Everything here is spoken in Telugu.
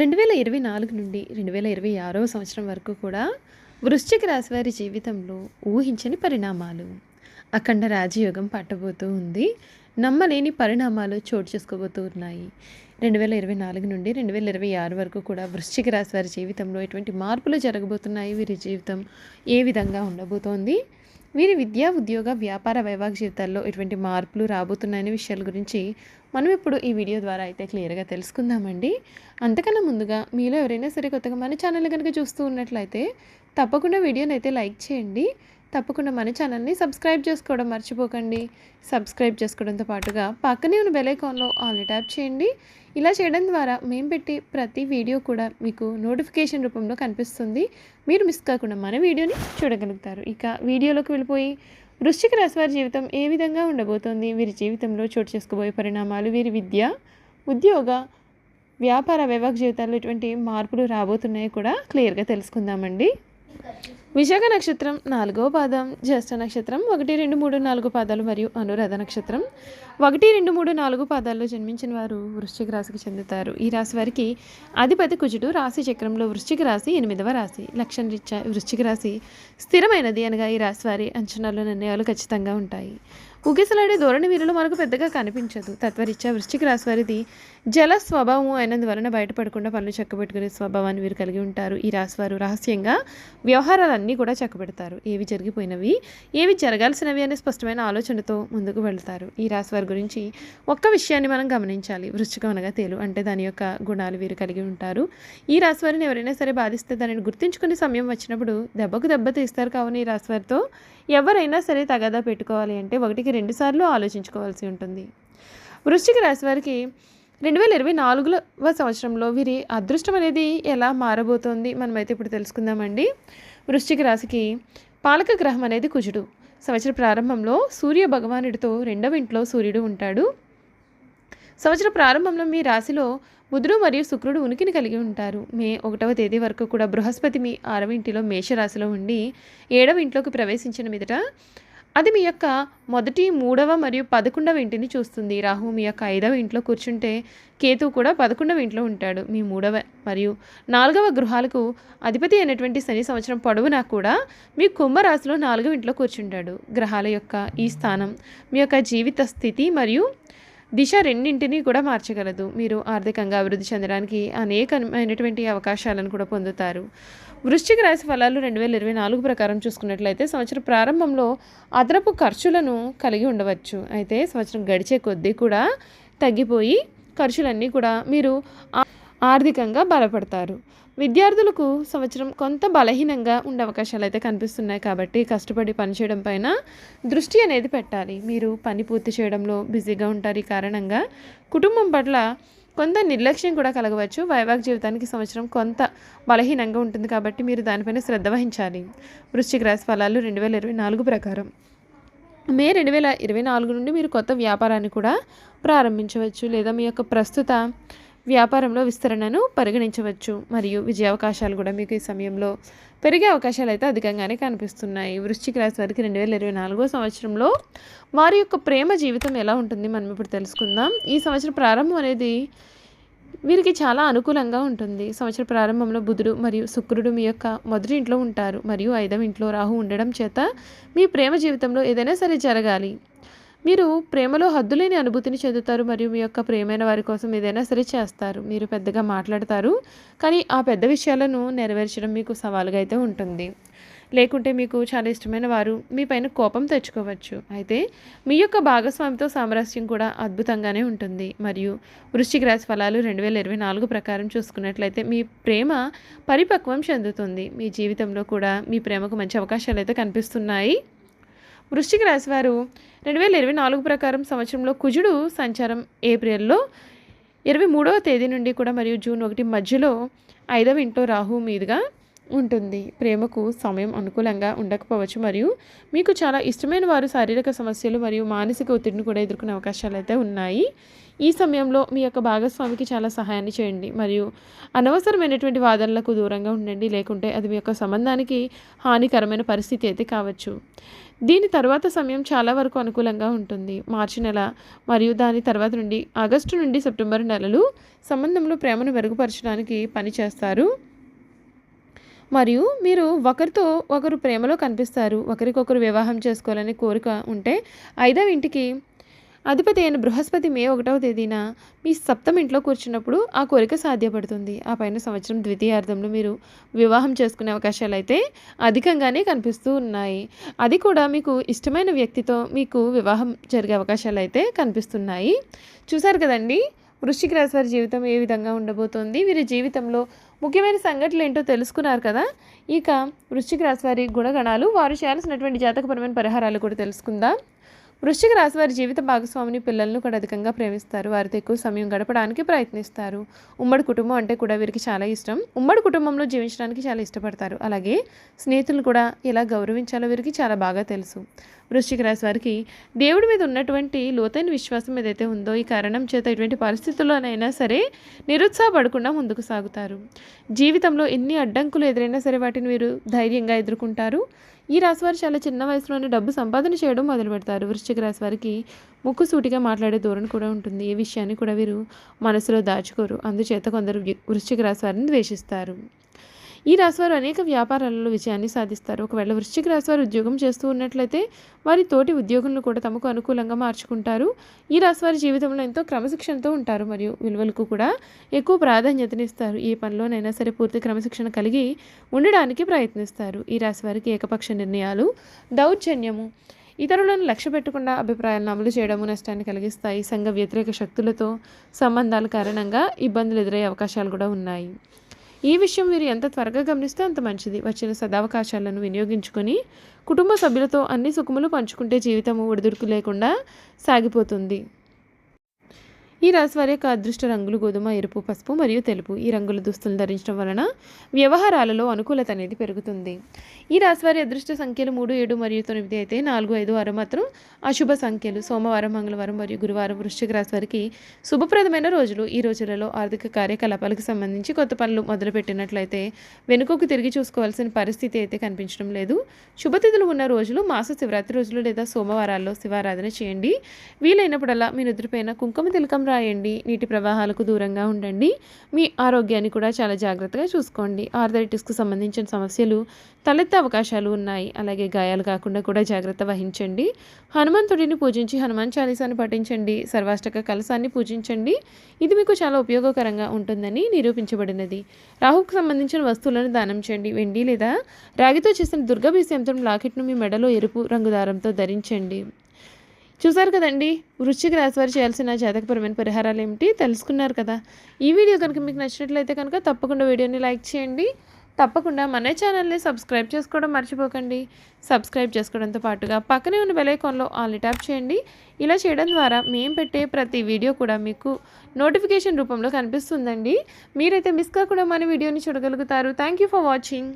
రెండు వేల ఇరవై నాలుగు నుండి రెండు వేల ఇరవై ఆరవ సంవత్సరం వరకు కూడా వృశ్చిక రాశి వారి జీవితంలో ఊహించని పరిణామాలు. అఖండ రాజయోగం పట్టబోతూ ఉంది. నమ్మలేని పరిణామాలు చోటు చేసుకోబోతూ ఉన్నాయి. రెండు వేల ఇరవై నాలుగు నుండి రెండు వేల ఇరవై ఆరు వరకు కూడా వృశ్చిక రాశి వారి జీవితంలో ఎటువంటి మార్పులు జరగబోతున్నాయి? వీరి జీవితం ఏ విధంగా ఉండబోతోంది? వీరి విద్యా ఉద్యోగ వ్యాపార వైవాహిక జీవితాల్లో ఎటువంటి మార్పులు రాబోతున్నాయనే విషయాల గురించి మనం ఇప్పుడు ఈ వీడియో ద్వారా అయితే క్లియర్గా తెలుసుకుందామండి. అంతకన్నా ముందుగా మీలో ఎవరైనా సరే కొత్తగా మన ఛానల్ కనుక చూస్తూ ఉన్నట్లయితే తప్పకుండా వీడియోని అయితే లైక్ చేయండి. తప్పకుండా మన ఛానల్ని సబ్స్క్రైబ్ చేసుకోవడం మర్చిపోకండి. సబ్స్క్రైబ్ చేసుకోవడంతో పాటుగా పక్కనే ఉన్న బెలైకాన్లో ఆల్ ట్యాప్ చేయండి. ఇలా చేయడం ద్వారా మేము పెట్టి ప్రతి వీడియో కూడా మీకు నోటిఫికేషన్ రూపంలో కనిపిస్తుంది. మీరు మిస్ కాకుండా మన వీడియోని చూడగలుగుతారు. ఇక వీడియోలోకి వెళ్ళిపోయి వృశ్చిక రాశి వారి జీవితం ఏ విధంగా ఉండబోతోంది? వీరి జీవితంలో చోటు చేసుకోబోయే పరిణామాలు వీరి విద్య ఉద్యోగ వ్యాపార వైవాహిక జీవితాల్లో ఎటువంటి మార్పులు రాబోతున్నాయో కూడా క్లియర్గా తెలుసుకుందామండి. విశాఖ నక్షత్రం నాలుగో పాదం జ్యేష్ఠ నక్షత్రం ఒకటి రెండు మూడు నాలుగు పాదాలు మరియు అనురాధ నక్షత్రం ఒకటి రెండు మూడు నాలుగు పాదాల్లో జన్మించిన వారు వృశ్చిక రాశికి చెందుతారు. ఈ రాశి వారికి అధిపతి కుజుడు రాశి చక్రంలో వృశ్చిక రాశి ఎనిమిదవ రాశి. లక్షణ రీత్యా వృశ్చిక రాశి స్థిరమైనది అనగా ఈ రాశి వారి అంచనాలు నిర్ణయాలు ఖచ్చితంగా ఉంటాయి. ఉగిసలాడే ధోరణి వీరిలో మనకు పెద్దగా కనిపించదు. తత్వరీత్యా వృశ్చిక రాశి వారిది జల స్వభావము అయినందువలన బయటపడకుండా పనులు చక్కబెట్టుకునే స్వభావాన్ని వీరు కలిగి ఉంటారు. ఈ రాశి వారు రహస్యంగా వ్యవహారాలన్నీ కూడా చక్కబెడతారు. ఏవి జరిగిపోయినవి ఏవి జరగాల్సినవి అనే స్పష్టమైన ఆలోచనతో ముందుకు వెళ్తారు. ఈ రాశి వారి గురించి ఒక్క విషయాన్ని మనం గమనించాలి. వృశ్చికం అనగా తేలు అంటే దాని యొక్క గుణాలు వీరు కలిగి ఉంటారు. ఈ రాశి వారిని ఎవరైనా సరే బాధిస్తే దానిని గుర్తించుకునే సమయం వచ్చినప్పుడు దెబ్బకు దెబ్బ తీస్తారు కావున ఈ రాశి వారితో ఎవరైనా సరే తగాదా పెట్టుకోవాలి అంటే ఒకటికి రెండు రెండుసార్లు ఆలోచించుకోవాల్సి ఉంటుంది. వృశ్చిక రాశి వారికి రెండు వేల ఇరవై నాలుగువ సంవత్సరంలో వీరి అదృష్టం అనేది ఎలా మారబోతోంది మనమైతే ఇప్పుడు తెలుసుకుందామండి. వృశ్చిక రాశికి పాలక గ్రహం అనేది కుజుడు. సంవత్సర ప్రారంభంలో సూర్య భగవానుడితో రెండవ ఇంట్లో సూర్యుడు ఉంటాడు. సంవత్సర ప్రారంభంలో మీ రాశిలో బుధుడు మరియు శుక్రుడు ఉనికిని కలిగి ఉంటారు. మే ఒకటవ తేదీ వరకు కూడా బృహస్పతి మీ ఆరవ ఇంటిలో మేషరాశిలో ఉండి ఏడవ ఇంట్లోకి ప్రవేశించిన మీదట అది మీ యొక్క మొదటి మూడవ మరియు పదకొండవ ఇంటిని చూస్తుంది. రాహు మీ యొక్క ఐదవ ఇంట్లో కూర్చుంటే కేతు కూడా పదకొండవ ఇంట్లో ఉంటాడు. మీ మూడవ మరియు నాలుగవ గృహాలకు అధిపతి అయినటువంటి శని సంవత్సరం పొడవునా కూడా మీ కుంభరాశిలో నాలుగవ ఇంట్లో కూర్చుంటాడు. గ్రహాల యొక్క ఈ స్థానం మీ యొక్క జీవిత స్థితి మరియు దిశ రెండింటినీ కూడా మార్చగలదు. మీరు ఆర్థికంగా అభివృద్ధి చెందడానికి అనేకమైనటువంటి అవకాశాలను కూడా పొందుతారు. వృశ్చిక రాశి ఫలాలు రెండు వేల ఇరవై నాలుగు ప్రకారం చూసుకున్నట్లయితే సంవత్సరం ప్రారంభంలో అదనపు ఖర్చులను కలిగి ఉండవచ్చు. అయితే సంవత్సరం గడిచే కొద్దీ కూడా తగ్గిపోయి ఖర్చులన్నీ కూడా మీరు ఆర్థికంగా బలపడతారు. విద్యార్థులకు సంవత్సరం కొంత బలహీనంగా ఉండే అవకాశాలు అయితే కనిపిస్తున్నాయి కాబట్టి కష్టపడి పనిచేయడం పైన దృష్టి అనేది పెట్టాలి. మీరు పని పూర్తి చేయడంలో బిజీగా ఉంటారు. ఈ కారణంగా కుటుంబం పట్ల కొంత నిర్లక్ష్యం కూడా కలగవచ్చు. వైవాహిక జీవితానికి సంవత్సరం కొంత బలహీనంగా ఉంటుంది కాబట్టి మీరు దానిపైన శ్రద్ధ వహించాలి. వృశ్చిక రాశి ఫలాలు రెండు వేల ఇరవై నాలుగు ప్రకారం. మే రెండు వేల ఇరవై నాలుగు నుండి మీరు కొత్త వ్యాపారాన్ని కూడా ప్రారంభించవచ్చు. లేదా మీ యొక్క ప్రస్తుత వ్యాపారంలో విస్తరణను పరిగణించవచ్చు. మరియు విజయ అవకాశాలు కూడా మీకు ఈ సమయంలో పెరిగే అవకాశాలు అయితే అధికంగానే కనిపిస్తున్నాయి. వృశ్చిక రాశి వారికి రెండు వేల ఇరవై నాలుగో సంవత్సరంలో వారి యొక్క ప్రేమ జీవితం ఎలా ఉంటుంది? మనం ఇప్పుడు తెలుసుకుందాం. ఈ సంవత్సరం ప్రారంభం అనేది వీరికి చాలా అనుకూలంగా ఉంటుంది. సంవత్సర ప్రారంభంలో బుధుడు మరియు శుక్రుడు మీ యొక్క మొదటి ఇంట్లో ఉంటారు. మరియు ఐదవ ఇంట్లో రాహు ఉండడం చేత మీ ప్రేమ జీవితంలో ఏదైనా సరే జరగాలి. మీరు ప్రేమలో హద్దులేని అనుభూతిని చెందుతారు మరియు మీ యొక్క ప్రేమైన వారి కోసం ఏదైనా సరే చేస్తారు. మీరు పెద్దగా మాట్లాడతారు కానీ ఆ పెద్ద విషయాలను నెరవేర్చడం మీకు సవాలుగా అయితే ఉంటుంది. లేకుంటే మీకు చాలా ఇష్టమైన వారు మీ పైన కోపం తెచ్చుకోవచ్చు. అయితే మీ యొక్క భాగస్వామితో సామరస్యం కూడా అద్భుతంగానే ఉంటుంది. మరియు వృశ్చిక రాశి ఫలాలు రెండు వేల ఇరవై నాలుగు ప్రకారం చూసుకున్నట్లయితే మీ ప్రేమ పరిపక్వం చెందుతుంది. మీ జీవితంలో కూడా మీ ప్రేమకు మంచి అవకాశాలు అయితే కనిపిస్తున్నాయి. వృశ్చిక రాశివారు రెండు వేల ఇరవై నాలుగు ప్రకారం సంవత్సరంలో కుజుడు సంచారం ఏప్రిల్లో ఇరవై మూడవ తేదీ నుండి కూడా మరియు జూన్ ఒకటి మధ్యలో ఐదవ ఇంట్లో రాహు మీదుగా ఉంటుంది. ప్రేమకు సమయం అనుకూలంగా ఉండకపోవచ్చు మరియు మీకు చాలా ఇష్టమైన వారు శారీరక సమస్యలు మరియు మానసిక ఒత్తిడిని కూడా ఎదుర్కొనే అవకాశాలు అయితే ఉన్నాయి. ఈ సమయంలో మీ యొక్క భాగస్వామికి చాలా సహాయాన్ని చేయండి మరియు అనవసరమైనటువంటి వాదనలకు దూరంగా ఉండండి. లేకుంటే అది మీ యొక్క సంబంధానికి హానికరమైన పరిస్థితి అయితే కావచ్చు. దీని తర్వాత సమయం చాలా వరకు అనుకూలంగా ఉంటుంది. మార్చి నెల మరియు దాని తర్వాత నుండి ఆగస్టు నుండి సెప్టెంబర్ నెలలు సంబంధంలో ప్రేమను మెరుగుపరచడానికి పనిచేస్తారు. మరియు మీరు ఒకరితో ఒకరు ప్రేమలో కనిపిస్తారు ఒకరికొకరు వివాహం చేసుకోవాలని కోరిక ఉంటే ఐదవ ఇంటికి అధిపతి అయిన బృహస్పతి మే ఒకటవ తేదీన మీ సప్తం ఇంట్లో కూర్చున్నప్పుడు ఆ కోరిక సాధ్యపడుతుంది. ఆ పైన సంవత్సరం ద్వితీయార్థంలో మీరు వివాహం చేసుకునే అవకాశాలు అయితే అధికంగానే కనిపిస్తూ ఉన్నాయి. అది కూడా మీకు ఇష్టమైన వ్యక్తితో మీకు వివాహం జరిగే అవకాశాలు అయితే కనిపిస్తున్నాయి. చూసారు కదండి? వృశ్చిక రాశి వారి జీవితం ఏ విధంగా ఉండబోతోంది? వీరి జీవితంలో ముఖ్యమైన సంఘటనలు ఏంటో తెలుసుకున్నారు కదా? ఇక వృశ్చిక రాశి వారి గుణగణాలు వారు చేయాల్సినటువంటి జాతకపరమైన పరిహారాలు కూడా తెలుసుకుందాం. వృశ్చిక రాశి వారి జీవిత భాగస్వామిని పిల్లలను కూడా అధికంగా ప్రేమిస్తారు. వారితో ఎక్కువ సమయం గడపడానికి ప్రయత్నిస్తారు. ఉమ్మడి కుటుంబం అంటే కూడా వీరికి చాలా ఇష్టం. ఉమ్మడి కుటుంబంలో జీవించడానికి చాలా ఇష్టపడతారు. అలాగే స్నేహితులు కూడా ఎలా గౌరవించాలో వీరికి చాలా బాగా తెలుసు. వృశ్చిక రాశి వారికి దేవుడి మీద ఉన్నటువంటి లోతైన విశ్వాసం ఏదైతే ఉందో ఈ కారణం చేత ఇటువంటి పరిస్థితుల్లోనైనా సరే నిరుత్సాహపడకుండా ముందుకు సాగుతారు. జీవితంలో ఎన్ని అడ్డంకులు ఎదురైనా సరే వాటిని వీరు ధైర్యంగా ఎదుర్కొంటారు. ఈ రాశివారు చాలా చిన్న వయసులోనే డబ్బు సంపాదన చేయడం మొదలు పెడతారు వృశ్చిక రాశి వారికి ముక్కు సూటిగా మాట్లాడే ధోరణి కూడా ఉంటుంది. ఏ విషయాన్ని కూడా వీరు మనసులో దాచుకోరు. అందుచేత కొందరు వృశ్చిక రాశి వారిని ద్వేషిస్తారు. ఈ రాశివారు అనేక వ్యాపారాలలో విజయాన్ని సాధిస్తారు. ఒకవేళ వృశ్చిక రాశివారు ఉద్యోగం చేస్తూ ఉన్నట్లయితే వారి తోటి ఉద్యోగులను కూడా తమకు అనుకూలంగా మార్చుకుంటారు. ఈ రాశివారి జీవితంలో ఎంతో క్రమశిక్షణతో ఉంటారు మరియు విలువలకు కూడా ఎక్కువ ప్రాధాన్యతనిస్తారు ఏ పనిలోనైనా సరే పూర్తి క్రమశిక్షణ కలిగి ఉండడానికి ప్రయత్నిస్తారు. ఈ రాశివారికి ఏకపక్ష నిర్ణయాలు దౌర్జన్యము ఇతరులను లక్ష్య పెట్టకుండా అభిప్రాయాలను అమలు చేయడము నష్టాన్ని కలిగిస్తాయి. సంఘ వ్యతిరేక శక్తులతో సంబంధాల కారణంగా ఇబ్బందులు ఎదురయ్యే అవకాశాలు కూడా ఉన్నాయి. ఈ విషయం వీరు ఎంత త్వరగా గమనిస్తే అంత మంచిది. వచ్చిన సదావకాశాలను వినియోగించుకొని కుటుంబ సభ్యులతో అన్ని సుఖములు పంచుకుంటే జీవితము ఒడిదుడుకు లేకుండా సాగిపోతుంది. ఈ రాశి వారి యొక్క అదృష్ట రంగులు గోధుమ ఎరుపు పసుపు మరియు తెలుపు. ఈ రంగుల దుస్తులు ధరించడం వలన వ్యవహారాలలో అనుకూలత అనేది పెరుగుతుంది. ఈ రాశి వారి అదృష్ట సంఖ్యలు మూడు ఏడు మరియు తొమ్మిది అయితే నాలుగు ఐదు ఆరు మాత్రం అశుభ సంఖ్యలు. సోమవారం మంగళవారం మరియు గురువారం వృశ్చిక రాశి వారికి శుభప్రదమైన రోజులు. ఈ రోజులలో ఆర్థిక కార్యకలాపాలకు సంబంధించి కొత్త పనులు మొదలుపెట్టినట్లయితే వెనుకకు తిరిగి చూసుకోవాల్సిన పరిస్థితి అయితే కనిపించడం లేదు. శుభతిథులు ఉన్న రోజులు మాస శివరాత్రి రోజులు లేదా సోమవారాల్లో శివారాధన చేయండి. వీలైనప్పుడల్లా మీ నిద్రపైన కుంకుమ తిలకం రాయండి నీటి ప్రవాహాలకు దూరంగా ఉండండి. మీ ఆరోగ్యాన్ని కూడా చాలా జాగ్రత్తగా చూసుకోండి. ఆర్థరైటిస్కు సంబంధించిన సమస్యలు తలెత్తే అవకాశాలు ఉన్నాయి. అలాగే గాయాలు కాకుండా కూడా జాగ్రత్త వహించండి. హనుమంతుడిని పూజించి హనుమాన్ చాలీసాన్ని పఠించండి. సర్వాష్టక కలసాన్ని పూజించండి. ఇది మీకు చాలా ఉపయోగకరంగా ఉంటుందని నిరూపించబడినది. రాహుకు సంబంధించిన వస్తువులను దానం చేయండి. వెండి లేదా రాగితో చేసిన దుర్గాభీసి యంత్రం లాకెట్ను మీ మెడలో ఎరుపు రంగు దారంతో ధరించండి. చూసారు కదండి? వృశ్చిక రాశి వారు చేయాల్సిన జాతకపరమైన పరిహారాలు ఏమిటి? తెలుసుకున్నారు కదా. ఈ వీడియో కనుక మీకు నచ్చినట్లయితే కనుక తప్పకుండా వీడియోని లైక్ చేయండి. తప్పకుండా మన ఛానల్ని సబ్స్క్రైబ్ చేసుకోవడం మర్చిపోకండి. సబ్స్క్రైబ్ చేసుకోవడంతో పాటుగా పక్కనే ఉన్న బెలైకాన్లో ఆల్ ట్యాప్ చేయండి. ఇలా చేయడం ద్వారా మేము పెట్టే ప్రతి వీడియో కూడా మీకు నోటిఫికేషన్ రూపంలో కనిపిస్తుందండి. మీరైతే మిస్ కాకుండా మన వీడియోని చూడగలుగుతారు. Thank you for watching.